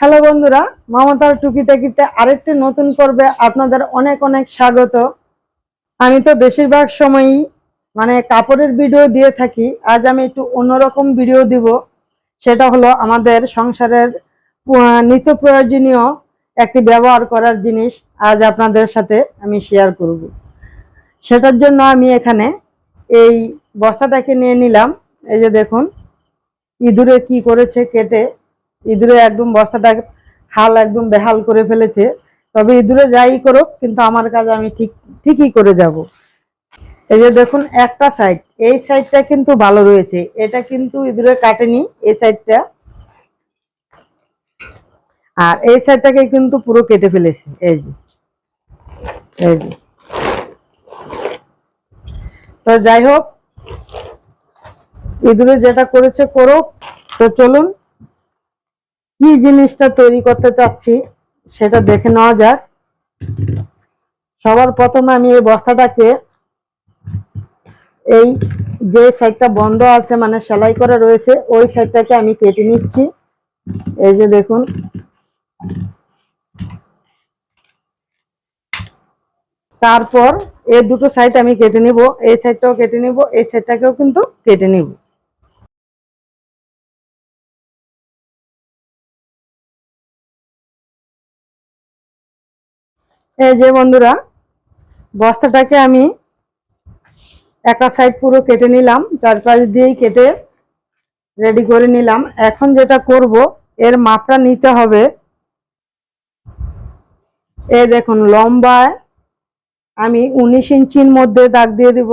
Hello বন্ধুরা, মমতার টুকিটাকিতে আরেকটি নতুন পর্বে আপনাদের অনেক অনেক স্বাগত। আমি তো বেশিরভাগ সময়ই মানে কাপড়ের ভিডিও দিয়ে থাকি, আজ আমি একটু অন্যরকম ভিডিও দিব। সেটা হলো আমাদের সংসারের নিত্য প্রয়োজনীয় একটি ব্যবহার করার জিনিস আজ আপনাদের সাথে আমি শেয়ার করব। সেটার জন্য আমি এখানে এই বস্তাটাকে নিয়ে নিলাম। এই যে দেখুন, ইঁদুরে কি করেছে কেটে ইঁদুরে একদম বস্তাটা হাল একদম বেহাল করে ফেলেছে। তবে ইঁদুরে যাই করুক, কিন্তু আমার কাজ আমি ঠিক, ঠিকই করে যাব। এই যে দেখুন, একটা সাইড এই সাইডটা কিন্তু ভালো রয়েছে। এটা কিন্তু ইঁদুরে কাটেনি, এই সাইডটা আর এই সাইডটাকে কিন্তু পুরো কেটে ফেলেছে। এই যে এই যে। তো যাই হোক, ইঁদুরে যেটা করেছে করুক। তো চলুন কি জিনিসটা তৈরি করতে চাচ্ছি সেটা দেখে নেওয়া যাক। সবার প্রথমে আমি এই বস্তাটাকে এই যে সাইডটা বন্ধ আছে মানে সেলাই করা রয়েছে, ওই সাইডটাকে আমি কেটে নিচ্ছি। এই যে দেখুন। তারপর এই দুটো সাইড আমি কেটে নিব, এই সাইডটাও কেটে নিব, এই সাইডটাকেও কিন্তু কেটে নিব। এই যে বন্ধুরা, বস্তাটাকে আমি একটা সাইড পুরো কেটে নিলাম, চারপাশ দিয়েই কেটে রেডি করে নিলাম। এখন যেটা করব, এর মাপটা নিতে হবে। এ দেখুন, লম্বায় আমি উনিশ ইঞ্চির মধ্যে দাগ দিয়ে দিব।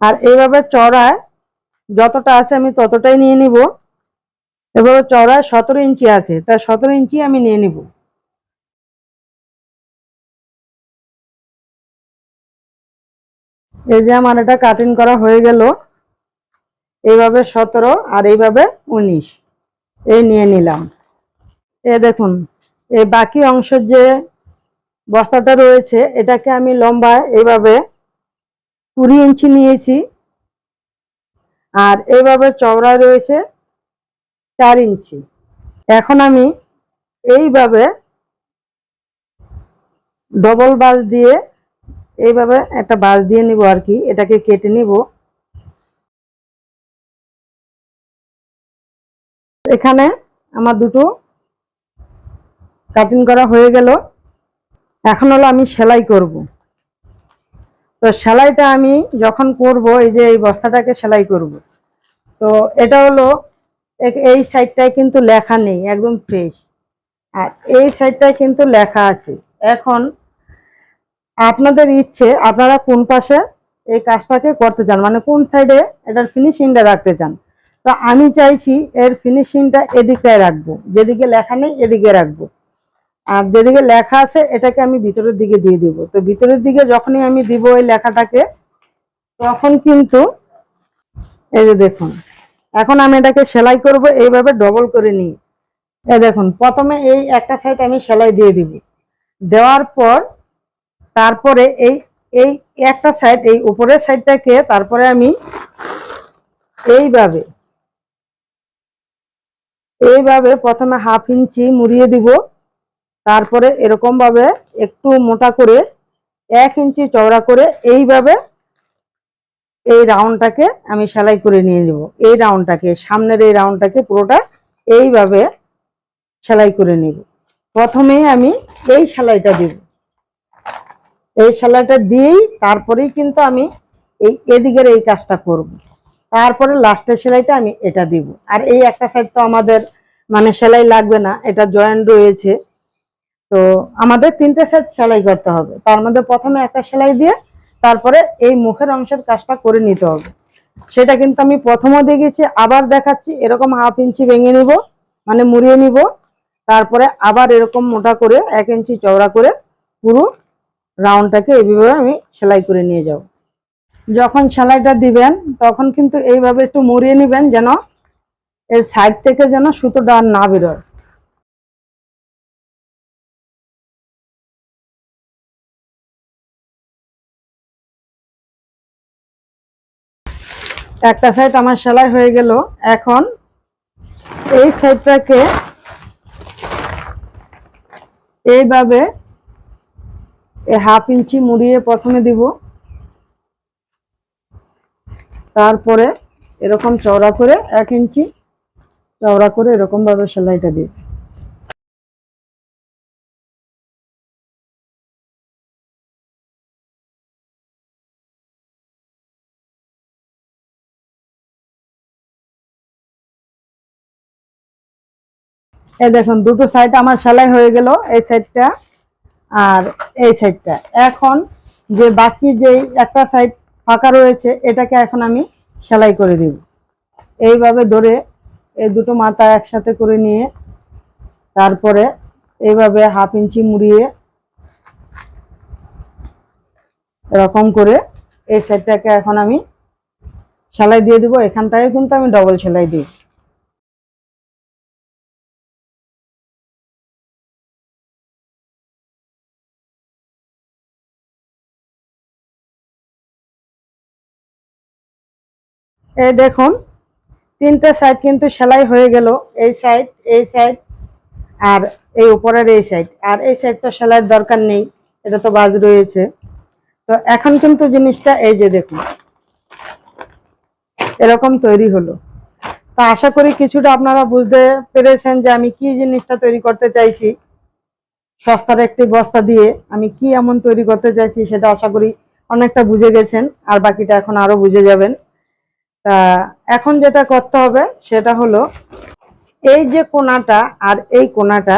আর এইভাবে চড়ায় যতটা আছে আমি ততটাই নিয়ে নিব। এভাবে চড়ায় সতেরো ইঞ্চি আছে তার সতেরো ইঞ্চি আমি নিয়ে নিব। এই যে আমার এটা কাটিং করা হয়ে গেল, এইভাবে সতেরো আর এইভাবে উনিশ, এই নিয়ে নিলাম। এ দেখুন এই বাকি অংশ যে বস্তাটা রয়েছে, এটাকে আমি লম্বায় এইভাবে কুড়ি ইঞ্চি নিয়েছি, আর এইভাবে চওড়ায় রয়েছে চার ইঞ্চি। এখন আমি এইভাবে ডবল বাস দিয়ে এইভাবে একটা বাস দিয়ে নিব আর কি, এটাকে কেটে নিব। এখানে আমার দুটো কাটিং করা হয়ে গেল। এখন হলো আমি সেলাই করব। তো সেলাইটা আমি যখন করব, এই যে এই বস্তাটাকে সেলাই করব। তো এটা হলো এই সাইডটায় কিন্তু লেখা নেই, একদম ফ্রেশ আর এই সাইডটায় কিন্তু লেখা আছে। এখন আপনাদের ইচ্ছে, আপনারা কোন পাশে এই কাজটাকে করতে চান? মানে কোন সাইডে এটার ফিনিশিংটা রাখতে চান? তো আমি চাইছি এর ফিনিশিংটা এদিকে রাখব। যেদিকে লেখা নেই, এদিকে রাখব। আর যেদিকে লেখা আছে, এটাকে আমি ভিতরের দিকে দিয়ে দিব। তো ভিতরের দিকে যখনই আমি দিব ওই লেখাটাকে, তখন কিন্তু এই যে দেখুন এখন আমি এটাকে সেলাই করব, এইভাবে ডবল করে নিই। এই দেখুন, প্রথমে এই একটা সাইড আমি সেলাই দিয়ে দিব। দেওয়ার পর, তারপরে এই এই একটা সাইড এই উপরের সাইডটাকে তারপরে আমি এইভাবে এইভাবে প্রথমে হাফ ইঞ্চি মুড়িয়ে দিব। তারপরে এরকম ভাবে একটু মোটা করে এক ইঞ্চি চওড়া করে এইভাবে এই রাউন্ডটাকে আমি সেলাই করে নিয়ে নেব। এই রাউন্ডটাকে সামনের এই রাউন্ডটাকে পুরোটা এইভাবে সেলাই করে নেব। প্রথমেই আমি এই সেলাইটা দিব। এই সেলাইটা দিয়েই তারপরেই কিন্তু আমি এই এদিকের এই কাজটা করব। তারপরে লাস্টের সেলাইটা আমি এটা দিব। আর এই একটা সাইড তো আমাদের মানে সেলাই লাগবে না, এটা জয়েন্ট রয়েছে। তো আমাদের তিনটে সেট সেলাই করতে হবে। তার মধ্যে প্রথমে একটা সেলাই দিয়ে তারপরে এই মুখের অংশের কাজটা করে নিতে হবে। সেটা কিন্তু আমি প্রথমও দেখেছি, আবার দেখাচ্ছি, এরকম হাফ ইঞ্চি ভেঙে নিব মানে মুড়িয়ে নিব, তারপরে আবার এরকম মোটা করে এক ইঞ্চি চওড়া করে পুরো রাউন্ডটাকে এইভাবে আমি সেলাই করে নিয়ে যাব। যখন সেলাইটা দিবেন, তখন কিন্তু এইভাবে একটু মুড়িয়ে নেবেন যেন এর সাইড থেকে যেন সুতোটা না বেরোয়। একটা সাইড আমার সেলাই হয়ে গেল। এখন এই সাইডটাকে এইভাবে হাফ ইঞ্চি মুড়িয়ে প্রথমে দিব। তারপরে এরকম চওড়া করে এক ইঞ্চি, চওড়া করে এরকম ভাবে সেলাইটা দিব। এই দেখুন, দুটো সাইড আমার সেলাই হয়ে গেল, এই সাইডটা আর এই সাইডটা এখন যে বাকি যে একটা সাইড ফাঁকা রয়েছে, এটাকে এখন আমি সেলাই করে দিব। এইভাবে ধরে এই দুটো মাথা একসাথে করে নিয়ে তারপরে এইভাবে হাফ ইঞ্চি মুড়িয়ে এরকম করে এই সাইডটাকে এখন আমি সেলাই দিয়ে দিব। এখানটায় কিন্তু আমি ডবল সেলাই দিই। এই দেখুন, তিনটে সাইড কিন্তু সেলাই হয়ে গেল, এই সাইড এই সাইড আর এই উপরের এই সাইড আর এই সাইড তো সেলাইয়ের দরকার নেই, এটা তো বাজ রয়েছে। তো এখন কিন্তু জিনিসটা এই যে দেখুন, এরকম তৈরি হলো। তো আশা করি কিছুটা আপনারা বুঝতে পেরেছেন যে আমি কি জিনিসটা তৈরি করতে চাইছি। সস্তার একটি বস্তা দিয়ে আমি কি এমন তৈরি করতে চাইছি সেটা আশা করি অনেকটা বুঝে গেছেন, আর বাকিটা এখন আরও বুঝে যাবেন। তা এখন যেটা করতে হবে সেটা হলো এই যে কোনাটা আর এই কোনাটা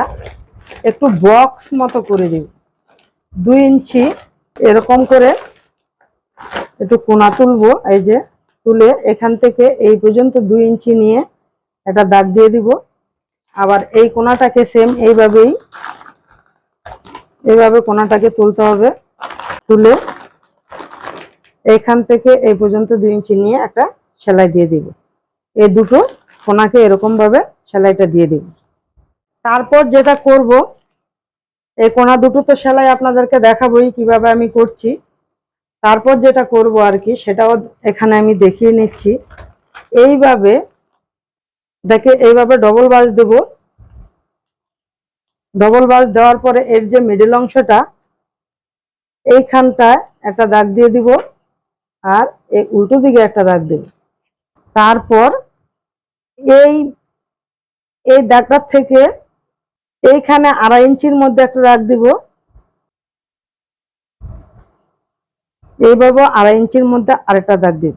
একটু বক্স মতো করে দিব। দুই ইঞ্চি এরকম করে একটু কোনা তুলবো, এই যে তুলে এখান থেকে এই পর্যন্ত দুই ইঞ্চি নিয়ে একটা দাগ দিয়ে দিব। আবার এই কোনাটাকে সেম এইভাবেই, এইভাবে কোনাটাকে তুলতে হবে। তুলে এইখান থেকে এই পর্যন্ত দুই ইঞ্চি নিয়ে একটা সেলাই দিয়ে দিব। এই দুটো কোনাকে এরকম ভাবে সেলাইটা দিয়ে দিব। তারপর যেটা করব, এই কোনা দুটো তো সেলাই আপনাদেরকে দেখাবই কীভাবে আমি করছি। তারপর যেটা করব আর কি, সেটাও এখানে আমি দেখিয়ে নিচ্ছি। এইভাবে, দেখে এইভাবে ডবল বাস দেব। ডবল বাস দেওয়ার পরে এর যে মিডল অংশটা, এইখানটায় একটা দাগ দিয়ে দিব। আর এই উল্টো দিকে একটা দাগ দেব। তারপর এই এই দাগটার থেকে এইখানে আড়াই ইঞ্চির মধ্যে একটা দাগ দিব। এইভাবে আড়াই ইঞ্চির মধ্যে আরেকটা দাগ দিব।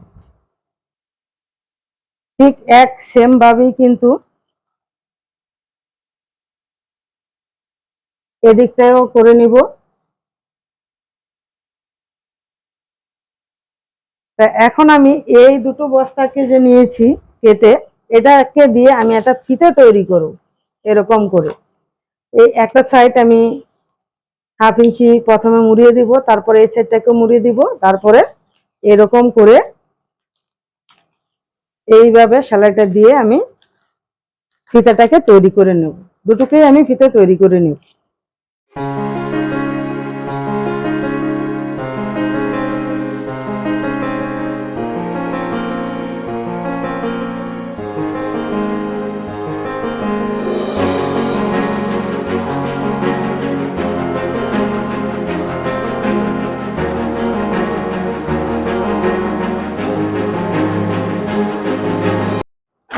ঠিক এক সেম ভাবেই কিন্তু এদিকটাও করে নিব। তা এখন আমি এই দুটো বস্তাকে যে নিয়েছি কেটে, এটাকে দিয়ে আমি একটা ফিতে তৈরি করব, এরকম করে। এই একটা সাইড আমি হাফ ইঞ্চি প্রথমে মুড়িয়ে দিব, তারপরে এই সাইডটাকে মুড়িয়ে দিব, তারপরে এরকম করে এইভাবে সেলাইটা দিয়ে আমি ফিতাটাকে তৈরি করে নেব। দুটোকেই আমি ফিতে তৈরি করে নেব।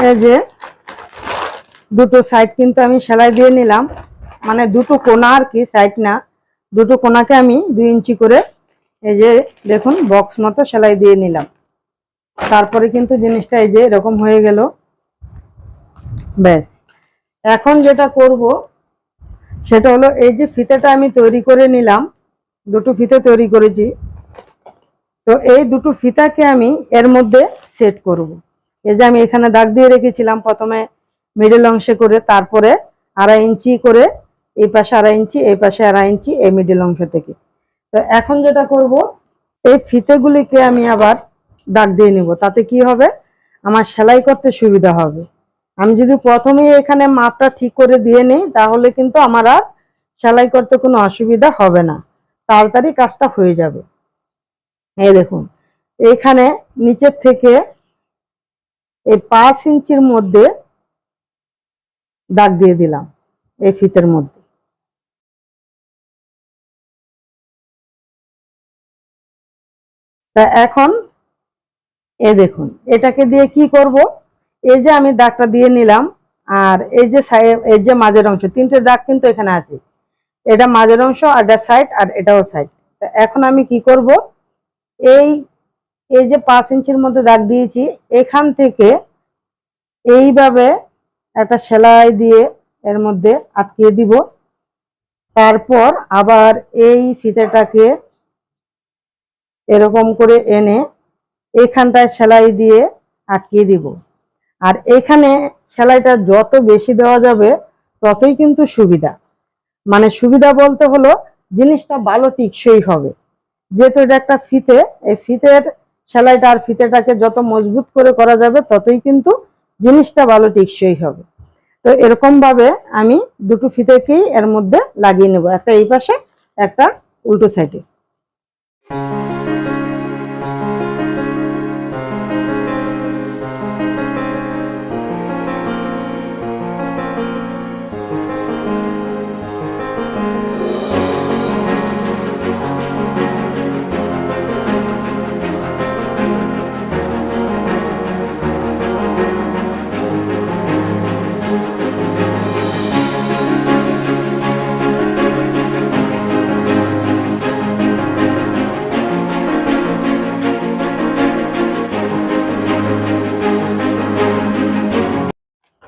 এই যে, দুটো সাইড কিন্তু আমি সেলাই দিয়ে নিলাম। মানে দুটো কোনা আর কি সাইড না। দুটো কোনাকে আমি দুই ইঞ্চি করে এই যে দেখুন বক্স মতো সেলাই দিয়ে নিলাম। তারপরে কিন্তু জিনিসটা এই যে এরকম হয়ে গেল। ব্যাস। এখন যেটা করব, সেটা হলো এই যে ফিতেটা আমি তৈরি করে নিলাম। দুটো ফিতে তৈরি করেছি। তো এই দুটো ফিতাকে আমি এর মধ্যে সেট করব। এই যে আমি এখানে দাগ দিয়ে রেখেছিলাম প্রথমে মিডল অংশে করে, তারপরে আড়াই ইঞ্চি করে, এই পাশে আড়াই ইঞ্চি, এই পাশে আড়াই ইঞ্চি, এই মিডল অংশ থেকে। তো এখন যেটা করব, এই ফিতেগুলিকে আমি আবার দাগ দিয়ে নিব, তাতে কি হবে? আমার সেলাই করতে সুবিধা হবে। আমি যদি প্রথমেই এখানে মাপটা ঠিক করে দিয়ে নিই, তাহলে কিন্তু আমার আর সেলাই করতে কোনো অসুবিধা হবে না। তাড়াতাড়ি কাজটা হয়ে যাবে। এই দেখুন, এখানে নিচের থেকে এই পাঁচ ইঞ্চির মধ্যে দাগ দিয়ে দিলাম, এই ফিতের মধ্যে। তা এখন এ দেখুন, এটাকে দিয়ে কি করব? এই যে আমি দাগটা দিয়ে নিলাম, আর এই যে এই যে মাঝের অংশ, তিনটে দাগ কিন্তু এখানে আছে। এটা মাঝের অংশ, আর এটা সাইড আর এটাও সাইড এখন আমি কি করব? এই এই যে পাঁচ ইঞ্চির মধ্যে দাগ দিয়েছি, এখান থেকে এইভাবে একটা সেলাই দিয়ে এর মধ্যে আটকিয়ে দিব। তারপর আবার এই ফিতেটাকে এরকম করে এনে এখানটায় সেলাই দিয়ে আটকিয়ে দিব। আর এখানে সেলাইটা যত বেশি দেওয়া যাবে, ততই কিন্তু সুবিধা। মানে সুবিধা বলতে হলো, জিনিসটা ভালো টিকসই হবে। যেহেতু এটা একটা ফিতে, এই ফিতের সেলাইটা আর ফিতেটাকে যত মজবুত করে করা যাবে, ততই কিন্তু জিনিসটা ভালো টেকসই হবে। তো এরকম ভাবে আমি দুটো ফিতেকেই এর মধ্যে লাগিয়ে নেব, একটা এই পাশে, একটা উল্টো সাইডে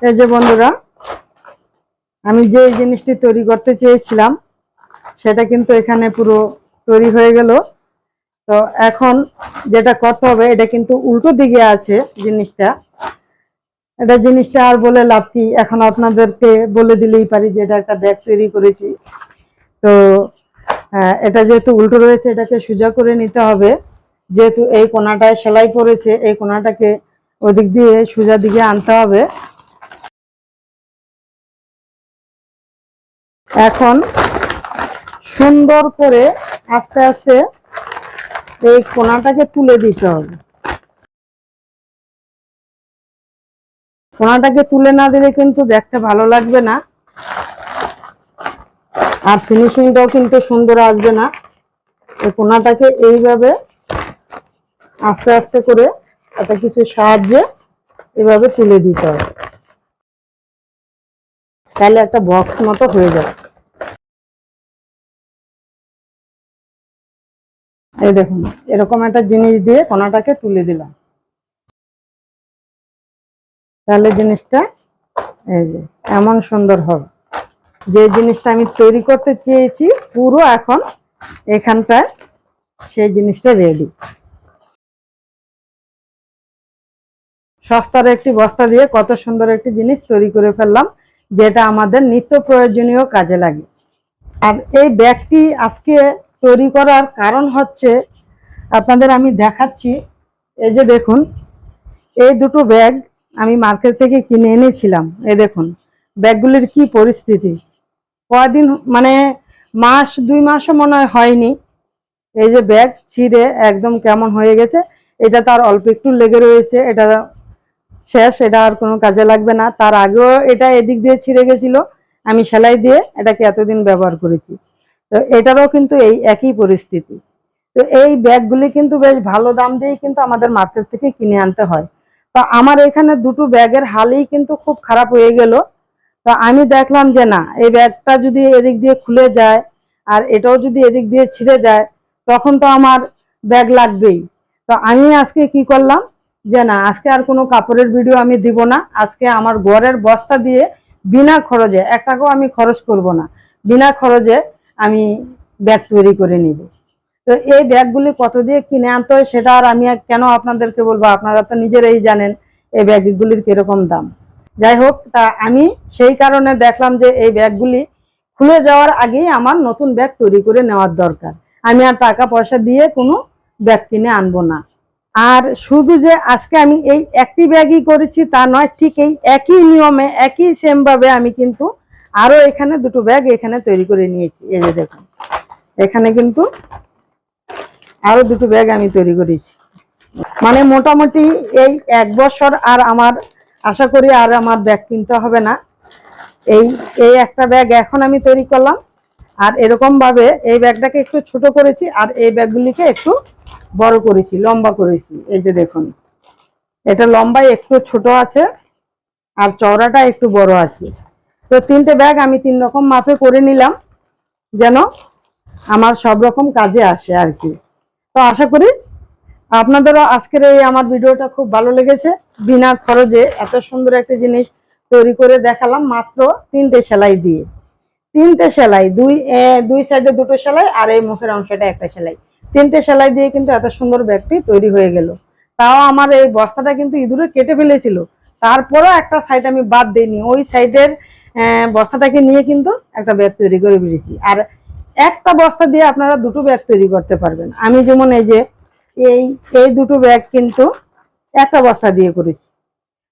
এই যে বন্ধুরা আমি যে জিনিসটি তৈরি করতে চেয়েছিলাম সেটা কিন্তু এখানে পুরো তৈরি হয়ে গেল। তো এখন যেটা করতে হবে এটা কিন্তু উল্টো দিকে আছে জিনিসটা। এটা জিনিসটা আর বলে লাভ কি এখন আপনাদেরকে বলে দিলেই পারি যে এটা একটা ব্যাগ তৈরি করেছি। তো আহ, এটা যেহেতু উল্টো রয়েছে এটাকে সোজা করে নিতে হবে। যেহেতু এই কোনাটায় সেলাই পড়েছে এই কোনাটাকে ওদিক দিয়ে সোজা দিকে আনতে হবে। এখন সুন্দর করে আস্তে আস্তে এই কোনাটাকে তুলে দিতে হবে। কোনাটাকে তুলে না দিলে কিন্তু দেখতে ভালো লাগবে না। আর ফিনিশিংটাও কিন্তু সুন্দর আসবে না। এই কোনাটাকে এইভাবে আস্তে আস্তে করে একটা কিছু সাহায্যে এভাবে তুলে দিতে হবে। তাহলে একটা বক্স মতো হয়ে যাবে। এই দেখুন, এরকম একটা জিনিস দিয়ে কোনাটাকে তুলে দিলাম। তাহলে জিনিসটা, এই যে, এমন সুন্দর হবে। যে জিনিসটা আমি তৈরি করতে চেয়েছি, পুরো এখন এখানটায় সেই জিনিসটা রেডি সস্তার একটি বস্তা দিয়ে কত সুন্দর একটি জিনিস তৈরি করে ফেললাম। যেটা আমাদের নিত্য প্রয়োজনীয় কাজে লাগে। আর এই ব্যাগটি আজকে তৈরি করার কারণ হচ্ছে, আপনাদের আমি দেখাচ্ছি। এই যে দেখুন, এই দুটো ব্যাগ আমি মার্কেট থেকে কিনে এনেছিলাম। এই দেখুন, ব্যাগগুলির কি পরিস্থিতি। কয়দিন মানে মাস, দুই মাসও মনে হয় হয়নি। এই যে ব্যাগ ছিঁড়ে একদম কেমন হয়ে গেছে। এটা তার অল্প একটু লেগে রয়েছে। এটা শেষ, এটা আর কোনো কাজে লাগবে না। তার আগেও এটা এদিক দিয়ে ছিঁড়ে গেছিল। আমি সেলাই দিয়ে এটাকে এতদিন ব্যবহার করেছি। তো এটারও কিন্তু এই একই পরিস্থিতি। তো এই ব্যাগগুলি কিন্তু বেশ ভালো দাম দিয়েই কিন্তু আমাদের মার্কেট থেকে কিনে আনতে হয়। তো আমার এখানে দুটো ব্যাগের হালই কিন্তু খুব খারাপ হয়ে গেল। তো আমি দেখলাম যে না, এই ব্যাগটা যদি এদিক দিয়ে খুলে যায় আর এটাও যদি এদিক দিয়ে ছিঁড়ে যায়, তখন তো আমার ব্যাগ লাগবেই। তো আমি আজকে কি করলাম যে না, আজকে আর কোনো কাপড়ের ভিডিও আমি দিব না। আজকে আমার ঘরের বস্তা দিয়ে বিনা খরচে, এক টাকাও আমি খরচ করব না। বিনা খরচে আমি ব্যাগ তৈরি করে নিব। তো এই ব্যাগগুলি কত দিয়ে কিনে আনতে হয় সেটা আর আমি কেন আপনাদেরকে বলব? আপনারা তো নিজেরাই জানেন এই ব্যাগগুলির কীরকম দাম। যাই হোক, তা আমি সেই কারণে দেখলাম যে এই ব্যাগগুলি খুলে যাওয়ার আগেই আমার নতুন ব্যাগ তৈরি করে নেওয়ার দরকার। আমি আর টাকা পয়সা দিয়ে কোনো ব্যাগ কিনে আনব না। আর শুধু যে আজকে আমি এই একটি ব্যাগই করেছি তা নয়, ঠিক এই একই নিয়মে, একই সেম ভাবে আমি কিন্তু আরও এখানে দুটো ব্যাগ এখানে তৈরি করে নিয়েছি। এই যে দেখুন, এখানে কিন্তু আরও দুটো ব্যাগ আমি তৈরি করেছি। মানে মোটামুটি এই এক বছর আর আমার, আশা করি আর আমার ব্যাগ কিনতে হবে না। এই এই একটা ব্যাগ এখন আমি তৈরি করলাম। আর এরকম ভাবে এই ব্যাগটাকে একটু ছোট করেছি আর এই ব্যাগগুলিকে একটু বড় করেছি, লম্বা করেছি। এই যে দেখুন, এটা লম্বায় একটু ছোট আছে আর চওড়াটা একটু বড় আছে। তো তিনটে ব্যাগ আমি তিন রকম মাপে করে নিলাম, যেন আমার সব রকম কাজে আসে আর কি। তো আশা করি আপনাদেরও আজকের এই আমার ভিডিওটা খুব ভালো লেগেছে। বিনা খরচে এত সুন্দর একটা জিনিস তৈরি করে দেখালাম মাত্র তিনটে সেলাই দিয়ে। তিনটে সেলাই, দুই দুই সাইডে দুটো সেলাই আর এই মুখের অংশটা একটা সেলাই। তিনটে সেলাই দিয়ে কিন্তু এত সুন্দর ব্যাগটি তৈরি হয়ে গেল। তাও আমার এই বস্তাটা কিন্তু ইঁদুরে কেটে ফেলেছিল। তারপরেও একটা সাইড আমি বাদ দিইনি। ওই সাইডের বস্তাটাকে নিয়ে কিন্তু একটা ব্যাগ তৈরি করে ফেলেছি। আর একটা বস্তা দিয়ে আপনারা দুটো ব্যাগ তৈরি করতে পারবেন। আমি যেমন এই যে, এই এই দুটো ব্যাগ কিন্তু একটা বস্তা দিয়ে করেছি।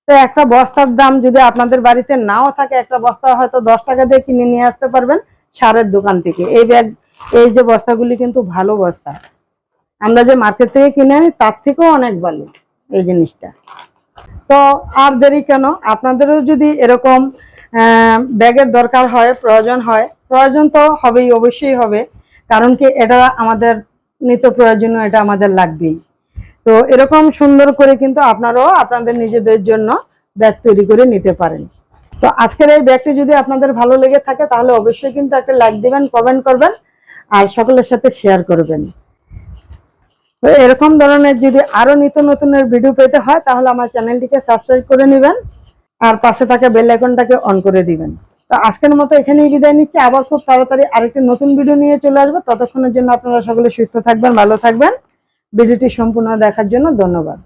তো একটা বস্তার দাম যদি আপনাদের বাড়িতে নাও থাকে, একটা বস্তা হয়তো দশ টাকা দিয়ে কিনে নিয়ে আসতে পারবেন সারের দোকান থেকে। এই ব্যাগ এই যে বস্তাগুলি কিন্তু ভালো বস্তা। আমরা যে মার্কেট থেকে কিনে আনি, তার থেকেও অনেক ভালো এই জিনিসটা। তো আর দেরি কেন? আপনাদেরও যদি এরকম ব্যাগের দরকার হয়, প্রয়োজন হয়, প্রয়োজন তো হবেই, অবশ্যই হবে। কারণ কি, এটা আমাদের নিত্য প্রয়োজনীয়, এটা আমাদের লাগবেই। তো এরকম সুন্দর করে কিন্তু আপনারাও আপনাদের নিজেদের জন্য ব্যাগ তৈরি করে নিতে পারেন। তো আজকের এই ব্যাগটি যদি আপনাদের ভালো লেগে থাকে, তাহলে অবশ্যই কিন্তু একটা লাইক দিবেন কমেন্ট করবেন, আর সকলের সাথে শেয়ার করবেন। তো এরকম ধরনের যদি আরও নিত্য নতুনের ভিডিও পেতে হয়, তাহলে আমার চ্যানেলটিকে সাবস্ক্রাইব করে নেবেন আর পাশে থাকে বেল আইকনটাকে অন করে দিবেন। তো আজকের মতো এখানেই বিদায় নিচ্ছি। আবার খুব তাড়াতাড়ি আরেকটি নতুন ভিডিও নিয়ে চলে আসব। ততক্ষণের জন্য আপনারা সকলে সুস্থ থাকবেন, ভালো থাকবেন। ভিডিওটি সম্পূর্ণ দেখার জন্য ধন্যবাদ।